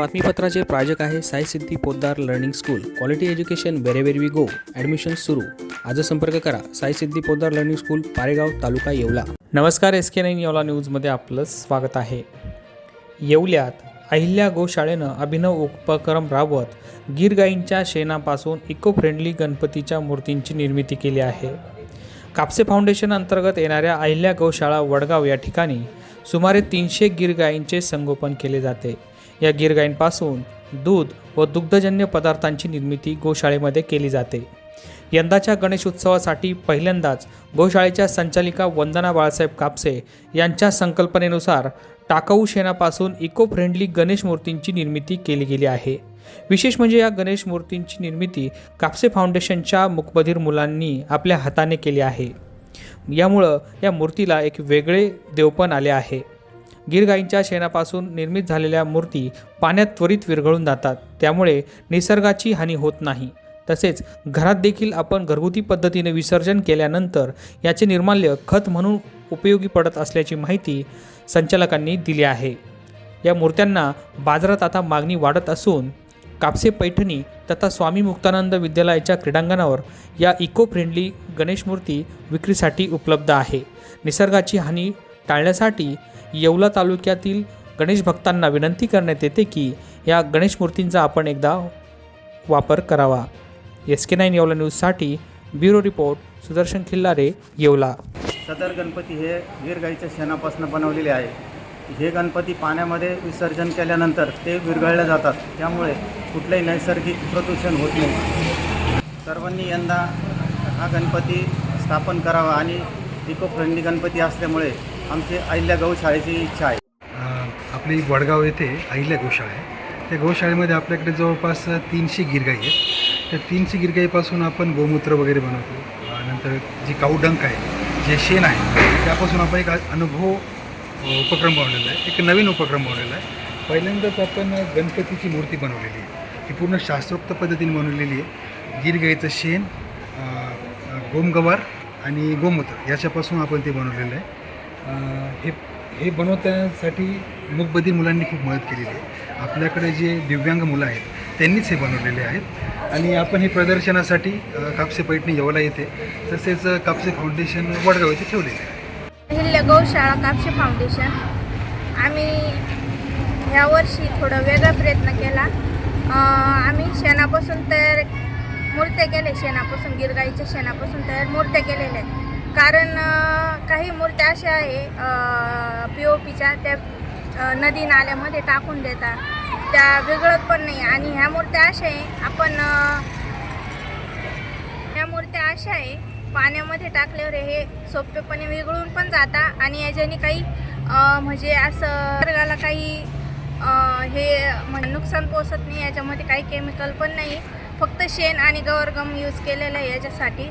बातमीपत्राचे प्रायोजक आहे Sai Siddhi Poddar learning school. Quality education wherever we go admission सुरू. आज संपर्क करा. Sai Siddhi Poddar learning school Paregaon taluka Yeola. नमस्कार एस के नाईन येवला न्यूजमध्ये आपलं स्वागत आहे. येवल्यात अहिल्या गोशाळेनं अभिनव उपक्रम राबवत गीर गाईंच्या शेणापासून इको फ्रेंडली गणपतीच्या मूर्तींची निर्मिती केली आहे. कापसे फाउंडेशन अंतर्गत येणाऱ्या अहिल्या गोशाळा वडगाव या ठिकाणी सुमारे तीनशे गिरगायींचे संगोपन केले जाते. या गिर दूध व दुग्धजन्य पदार्थांची निर्मिती गोशाळेमध्ये केली जाते. यंदाच्या गणेश उत्सवासाठी पहिल्यांदाच गोशाळेच्या संचालिका वंदना बाळासाहेब कापसे यांच्या संकल्पनेनुसार टाकाऊ शेणापासून इको फ्रेंडली गणेश मूर्तींची निर्मिती केली गेली आहे. विशेष म्हणजे या गणेश मूर्तींची निर्मिती कापसे फाउंडेशनच्या मुकबधीर मुलांनी आपल्या हाताने केली आहे. यामुळं या मूर्तीला एक वेगळे देवपण आले आहे. गिरगाईंच्या शेणापासून निर्मित झालेल्या मूर्ती पाण्यात त्वरित विरघळून जातात. त्यामुळे निसर्गाची हानी होत नाही. तसेच घरात देखील आपण घरगुती पद्धतीने विसर्जन केल्यानंतर याचे निर्माल्य खत म्हणून उपयोगी पडत असल्याची माहिती संचालकांनी दिली आहे. या मूर्त्यांना बाजारात आता मागणी वाढत असून कापसे पैठणी तथा स्वामी मुक्तानंद विद्यालयाच्या क्रीडांगणावर या इको फ्रेंडली गणेश मूर्ती विक्रीसाठी उपलब्ध आहे. निसर्गाची हानी टाळण्यासाठी येवला तालुक्यातील गणेश भक्तांना विनंती करण्यात येते की या गणेश मूर्तींचा आपण एकदा वापर करावा. एस के नाईन येवला न्यूजसाठी ब्युरो रिपोर्ट सुदर्शन खिल्लारे येवला. सदर गणपती हे गिरगाईच्या शेणापासून बनवलेले आहे. हे गणपती पाण्यामध्ये विसर्जन केल्यानंतर ते विरघळले जातात. त्यामुळे कुठलंही नैसर्गिक प्रदूषण होत नाही. सर्वांनी यंदा हा गणपती स्थापन करावा आणि इको फ्रेंडली गणपती असल्यामुळे आमची अहिल्या गौशाळेची इच्छा आहे. आपली वडगाव येथे अहिल्या गोशाळा. आहे त्या गोशाळेमध्ये आपल्याकडे जवळपास तीनशे गिरगाई आहेत. त्या तीनशे गिरगाईपासून आपण गोमूत्र वगैरे बनवतो. नंतर जी काऊडंक आहे जे शेण आहे त्यापासून आपण एक अनुभव उपक्रम बनवलेला आहे. एक नवीन उपक्रम बनवलेला आहे. पहिल्यांदाच आपण गणपतीची मूर्ती बनवलेली आहे. ही पूर्ण शास्त्रोक्त पद्धतीने बनवलेली आहे. गिरगाईचं शेण गोमगवार आणि गोमूत्र याच्यापासून आपण ते बनवलेलं आहे. हे हे बनवण्यासाठी मूकबधीर मुलांनी खूप मदत केलेली आहे. आपल्याकडे जे दिव्यांग मुलं आहेत त्यांनीच हे बनवलेले आहेत. आणि आपण हे प्रदर्शनासाठी कापसे पैठणी येवला येते. तसेच कापसे फाउंडेशन वडगाव येथे ठेवलेले आहे हिल्ले गौशाळा कापसे फाउंडेशन आम्ही ह्यावर्षी थोडं वेगळा प्रयत्न केला. आम्ही शेणापासून तयार मूर्त्या केल्या. शेणापासून गिरगाईच्या शेणापासून तयार मूर्त्या केलेल्या आहेत. कारण काही मूर्त्या अशा आहे पी ओ पीच्या त्या नदी नाल्यामध्ये टाकून देतात. त्या वेगळत पण नाही. आणि ह्या मूर्त्या अशा आहे आपण ह्या मूर्त्या अशा आहे पाण्यामध्ये टाकल्यावर हे सोपेपणे विघळून पण जाता आणि याच्याने काही म्हणजे असं निसर्गाला काही हे म्हणजे नुकसान पोचत नाही. याच्यामध्ये काही केमिकल पण नाही. फक्त शेण आणि गवरगम यूज केलेलं आहे याच्यासाठी.